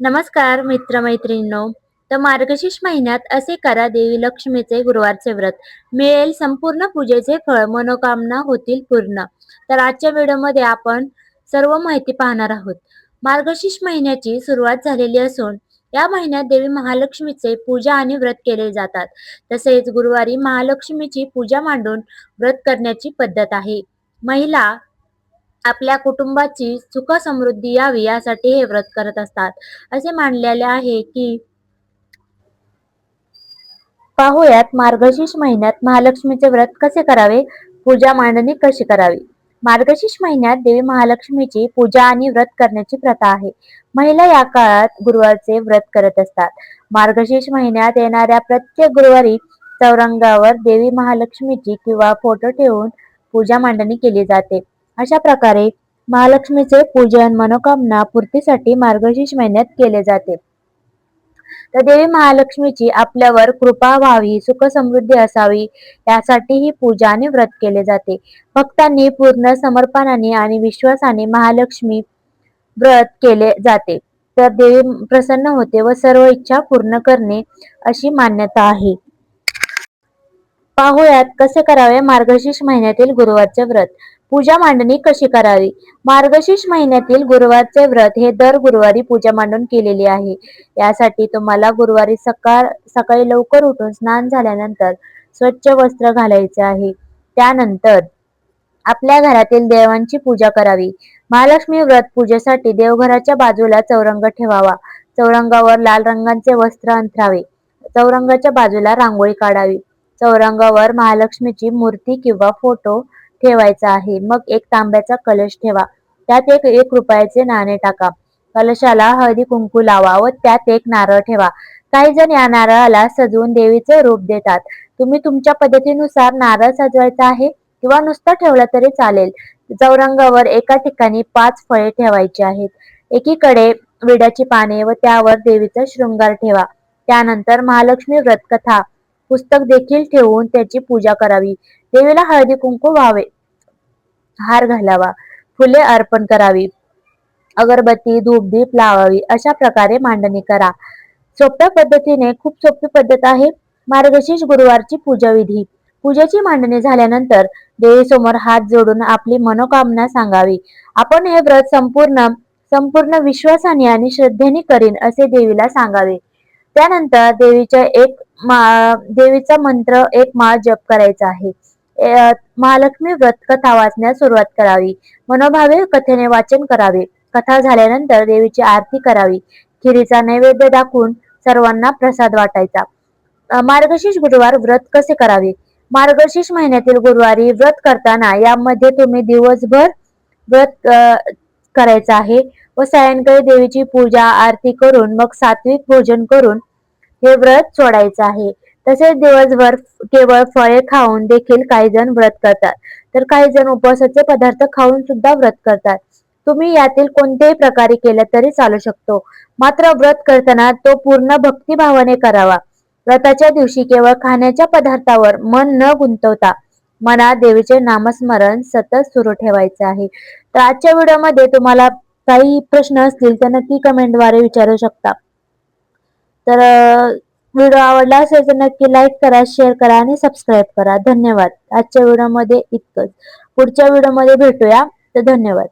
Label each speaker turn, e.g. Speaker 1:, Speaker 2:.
Speaker 1: नमस्कार मित्रमैत्रिणींनो. तर मार्गशीर्ष महिन्यात असे करा देवी लक्ष्मीचे गुरुवारचे व्रत. मिळेल संपूर्ण पूजेचे फळ मनोकामना होतील पूर्ण. तर आजच्या व्हिडिओमध्ये आपण सर्व माहिती पाहणार आहोत. मार्गशीर्ष महिन्याची सुरुवात झालेली असून या महिन्यात देवी महालक्ष्मीचे पूजा आणि व्रत केले जातात. तसेच गुरुवारी महालक्ष्मीची पूजा मांडून व्रत करण्याची पद्धत आहे. महिला आपल्या कुटुंबाची सुख समृद्धी यावी यासाठी हे व्रत करत असतात. असे मानलेले आहे की पाहुयात मार्गशीर्ष महिन्यात महालक्ष्मीचे व्रत कसे करावे? पूजा मांडणी कशी करावी? मार्गशीर्ष महिन्यात देवी महालक्ष्मीची पूजा आणि व्रत करण्याची प्रथा आहे. महिला या काळात गुरुवारचे व्रत करत असतात. मार्गशीर्ष महिन्यात येणाऱ्या प्रत्येक गुरुवारी चौरंगावर देवी महालक्ष्मीची किंवा फोटो ठेवून पूजा मांडणी केली जाते. अशा प्रकारे महालक्ष्मीचे पूजन मनोकामना पूर्तीसाठी मार्गशीर्ष महिन्यात केले जाते. तर देवी महालक्ष्मीची आपल्यावर कृपा व्हावी सुख समृद्धी असावी यासाठी ही पूजा आणि व्रत केले जाते. भक्तांनी पूर्ण समर्पणाने आणि विश्वासाने महालक्ष्मी व्रत केले जाते. तर देवी प्रसन्न होते व सर्व इच्छा पूर्ण करणे अशी मान्यता आहे. पाहुयात कसे करावे मार्गशीर्ष महिन्यातील गुरुवारचे व्रत. पूजा मांडणी कशी करावी? मार्गशीर्ष महिन्यातील गुरुवारचे व्रत हे दर गुरुवारी पूजा मांडून केलेली आहे. यासाठी तुम्हाला गुरुवारी सकाळ सकाळी लवकर उठून स्नान झाल्यानंतर स्वच्छ वस्त्र घालायचे आहे. त्यानंतर आपल्या घरातील देवांची पूजा करावी. महालक्ष्मी व्रत पूजेसाठी देवघराच्या बाजूला चौरंग ठेवावा. चौरंगावर लाल रंगांचे वस्त्र अंथरावे. चौरंगाच्या बाजूला रांगोळी काढावी. चौरंगावर महालक्ष्मीची मूर्ती किंवा फोटो ठेवायचा आहे. मग एक तांब्याचा कलश ठेवा. त्यात एक एक रुपयाचे नाणे टाका. कलशाला हळदी कुंकू लावा व त्यात एक नारळ ठेवा. काही जण या नारळाला सजवून देवीचे रूप देतात. तुम्ही तुमच्या पद्धतीनुसार नारळ सजवायचा आहे किंवा नुसता ठेवला तरी चालेल. चौरंगावर एका ठिकाणी पाच फळे ठेवायची आहेत. एकीकडे विड्याची पाने व त्यावर देवीचा शृंगार ठेवा. त्यानंतर महालक्ष्मी व्रत कथा पुस्तक देखील ठेवून त्याची पूजा करावी. देवीला हळदी कुंकू व्हावे. हार घालावा. फुले अर्पण करावी. अगरबत्ती धूपदीप लावावी. अशा प्रकारे मांडणी करा. सोप्या पद्धतीने खूप सोपी पद्धत आहे. मार्गशीर्ष गुरुवारची पूजा विधी. पूजेची मांडणी झाल्यानंतर देवीसमोर हात जोडून आपली मनोकामना सांगावी. आपण हे व्रत संपूर्ण संपूर्ण विश्वासाने आणि श्रद्धेने करीन असे देवीला सांगावे. त्यानंतर देवीच्या एक मा देवीचा मंत्र एक माळ जप करायचा आहे. महालक्ष्मी व्रत कथा वाचण्यास सुरुवात करावी. मनोभावे कथेने वाचन करावे. कथा झाल्यानंतर देवीची आरती करावी. खिरीचा नैवेद्य दाखवून सर्वांना प्रसाद वाटायचा. मार्गशीर्ष गुरुवार व्रत कसे करावे? मार्गशीर्ष महिन्यातील गुरुवारी व्रत करताना यामध्ये तुम्ही दिवसभर व्रत करायचं आहे. व सायंकाळी देवीची पूजा आरती करून मग सात्विक भोजन करून हे व्रत सोडायचं आहे. तसेच दिवसभर केवळ फळे खाऊन देखील काही जण व्रत करतात. तर काही जण उपवासाचे पदार्थ खाऊन सुद्धा व्रत करतात. तुम्ही यातील कोणत्याही प्रकारे केलं तरी चालू शकतो. मात्र व्रत करताना तो पूर्ण भक्तिभावाने करावा. व्रताच्या दिवशी केवळ खाण्याच्या पदार्थावर मन न गुंतवता मनात देवीचे नामस्मरण सतत सुरू ठेवायचे आहे. तर आजच्या व्हिडिओमध्ये तुम्हाला काही प्रश्न असतील तर नक्की कमेंटद्वारे विचारू शकता. तर व्हिडिओ आवडला असेल तर नक्की लाईक करा शेअर करा आणि सबस्क्राईब करा. धन्यवाद. आजच्या व्हिडिओमध्ये इतकंच. पुढच्या व्हिडिओमध्ये भेटूया. तर धन्यवाद.